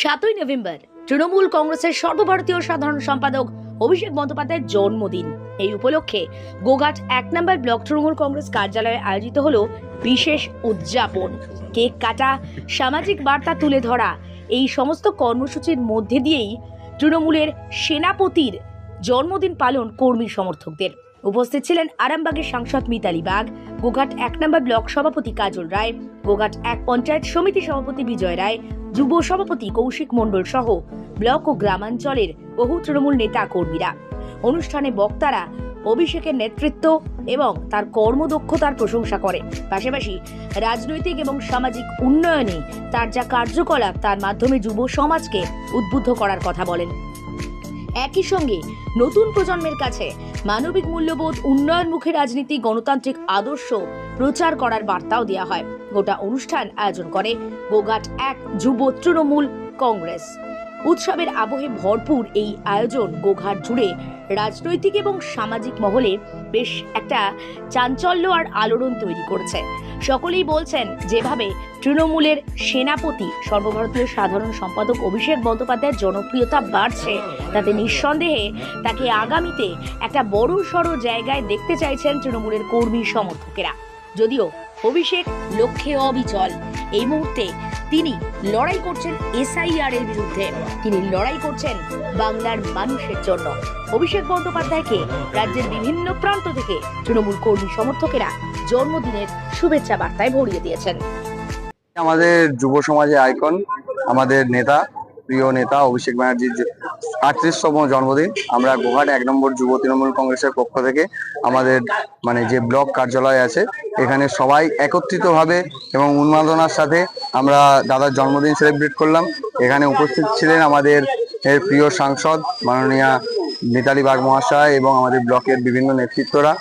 সাতই নভেম্বর, তৃণমূল কংগ্রেসের সর্বভারতীয় সাধারণ সম্পাদক অভিষেক বন্দ্যোপাধ্যায়ের জন্মদিন। এই উপলক্ষে গোঘাট এক নম্বর ব্লক তৃণমূল কংগ্রেস কার্যালয়ে আয়োজিত হলো বিশেষ উদযাপন। কেক কাটা, সামাজিক বার্তা তুলে ধরা, এই সমস্ত কর্মসূচির মধ্যে দিয়েই তৃণমূলের সেনাপতির জন্মদিন পালন কর্মী সমর্থকদের। উপস্থিত ছিলেন আরামবাগের সাংসদ মিতালি বাগ, গোঘাট এক নম্বর ব্লক সভাপতি কাজল রায়, গোঘাট এক পঞ্চায়েত সমিতি সভাপতি বিজয় রায়, যুব সভাপতি কৌশিক মণ্ডল সহ ব্লক ও গ্রামাঞ্চলের বহু তৃণমূল নেতা কর্মীরা। অনুষ্ঠানে বক্তারা অভিষেকের নেতৃত্ব এবং তার কর্মদক্ষতার প্রশংসা করে পাশাপাশি রাজনৈতিক এবং সামাজিক উন্নয়নে তার যা কার্যকলাপ তার মাধ্যমে যুব সমাজকে উদ্বুদ্ধ করার কথা বলেন। একই সঙ্গে নতুন প্রজন্মের কাছে মানবিক মূল্যবোধ উন্নয়নমুখী রাজনীতি, গণতান্ত্রিক আদর্শ প্রচার করার বার্তাও দেওয়া হয়। গোটা অনুষ্ঠান আয়োজন করে গোঘাট এক যুব তৃণমূল কংগ্রেস। উৎসবের আবহে ভরপুর এই আয়োজন গোঘাট জুড়ে রাজনৈতিক এবং সামাজিক মহলে বেশ একটা চাঞ্চল্য আর আলোড়ন তৈরি করেছে। সকলেই বলছেন যেভাবে তৃণমূলের সেনাপতি, সর্বভারতীয় সাধারণ সম্পাদক অভিষেক বন্দ্যোপাধ্যায়ের জনপ্রিয়তা বাড়ছে, তাতে নিঃসন্দেহে তাকে আগামীতে একটা বড় সড়ো জায়গায় দেখতে চাইছেন তৃণমূলের কর্মী সমর্থকেরা। যদিও অভিষেক লক্ষ্যে অবিচল। এই মুহূর্তে তিনি লড়াই করছেন এসআইআর এর বিরুদ্ধে। তিনি লড়াই করছেন বাংলার মানুষের জন্য। অভিষেক বন্দ্যোপাধ্যায়কে রাজ্যের বিভিন্ন প্রান্ত থেকে তৃণমূল কর্মী সমর্থকেরা জন্মদিনের শুভেচ্ছা বার্তায় ভরিয়ে দিয়েছেন। আমাদের যুব সমাজের আইকন, আমাদের নেতা প্রিয় নেতা অভিষেক ব্যানার্জির আটত্রিশতম জন্মদিন। আমরা গোহাট এক নম্বর যুব তৃণমূল কংগ্রেসের পক্ষ থেকে আমাদের মানে যে ব্লক কার্যালয় আছে, এখানে সবাই একত্রিতভাবে এবং উন্মাদনার সাথে আমরা দাদার জন্মদিন সেলিব্রেট করলাম। এখানে উপস্থিত ছিলেন আমাদের এর প্রিয় সাংসদ মাননীয়া মিতালি বাগ মহাশয় এবং আমাদের ব্লকের বিভিন্ন নেতৃত্বরা।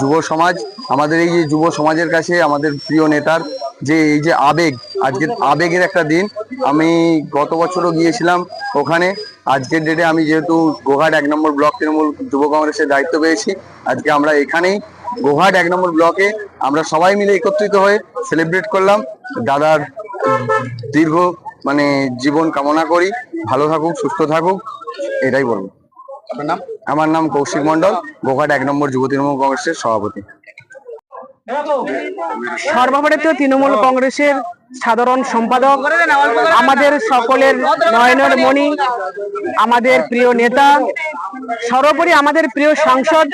যুব সমাজ, আমাদের এই যে যুব সমাজের কাছে আমাদের প্রিয় নেতার যে, এই যে আবেগ, আজকের আবেগের একটা দিন আমি গত বছরও গিয়েছিলাম ওখানে। আজকের ডেটে আমি যেহেতু গোহাট এক নম্বর ব্লক তৃণমূল যুব কংগ্রেসের দায়িত্ব পেয়েছি আজকে আমরা এখানেই গোহাট এক নম্বর ব্লকে আমরা সবাই মিলে একত্রিত হয়ে সেলিব্রেট করলাম। দাদার দীর্ঘ মানে জীবন কামনা করি ভালো থাকুক সুস্থ থাকুক এটাই বলব। আমার নাম কৌশিক মন্ডল গোঘাট এক নম্বর যুব তৃণমূল কংগ্রেসের সভাপতি। সর্বভারতীয় তৃণমূল কংগ্রেসের সাধারণ সম্পাদক, আমাদের সকলের নয়নের মণি, আমাদের প্রিয় নেতা, সর্বোপরি আমাদের প্রিয় সাংসদ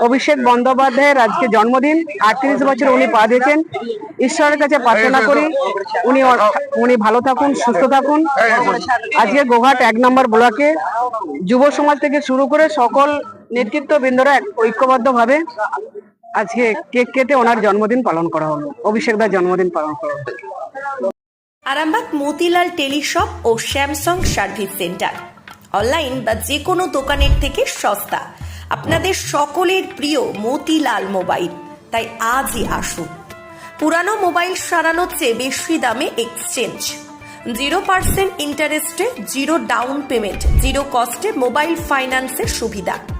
অভিষেক বন্দ্যোপাধ্যায়ের আজকে জন্মদিন। আটত্রিশ বছর উনি পা দিয়েছেন। ঈশ্বরের কাছে প্রার্থনা করি উনি উনি ভালো থাকুন, সুস্থ থাকুন। আজকে গোঘাট এক নম্বর ব্লকে যুব সমাজ থেকে শুরু করে সকল নেতৃত্ববৃন্দরা এক- ঐক্যবদ্ধভাবে আজকে কেক কেটে ওনার জন্মদিন পালন করা হলো। অভিষেক দার জন্মদিন পালন করা হলো। আরামবাগ মতিলাল টেলিশপ ও স্যামসাং সার্ভিস সেন্টার। অনলাইন বা যে কোনো দোকানের থেকে সস্তা। আপনাদের সকলের প্রিয় মতিলাল মোবাইল। তাই আজই আসুন। পুরানো মোবাইল সারানোর চেয়ে বেশি দামে এক্সচেঞ্জ। জিরো পার্সেন্ট ইন্টারেস্টে, জিরো ডাউন পেমেন্ট, জিরো কস্টে মোবাইল ফাইন্যান্সের সুবিধা।